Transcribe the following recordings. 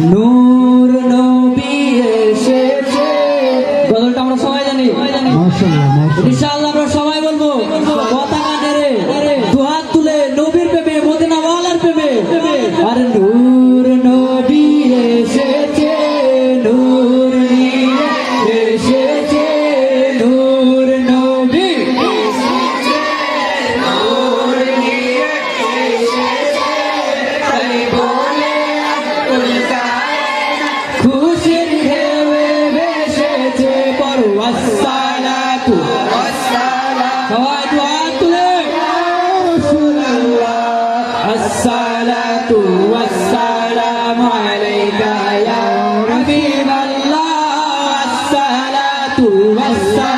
নূর নবী এসেছে। গজলটা আমরা সবাই জানি। মাশাআল্লাহ মাশাআল্লাহ। খুশির ঢেউয়ে ভেসেছে পরওয়াস সালাতু। সবাই দোয়া তুলে আসসালাতু ওয়াসসালামু আলাইকা ইয়া রাসূলুল্লাহ আসসালাতু ওয়াসসালাম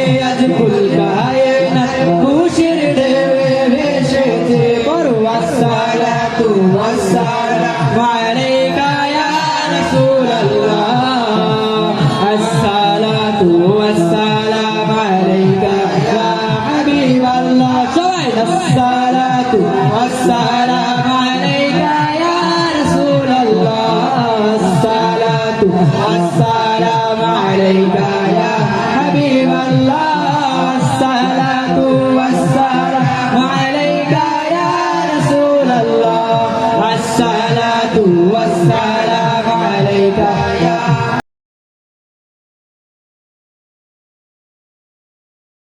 सारला मारे काया रसूल अल्लाह What's that?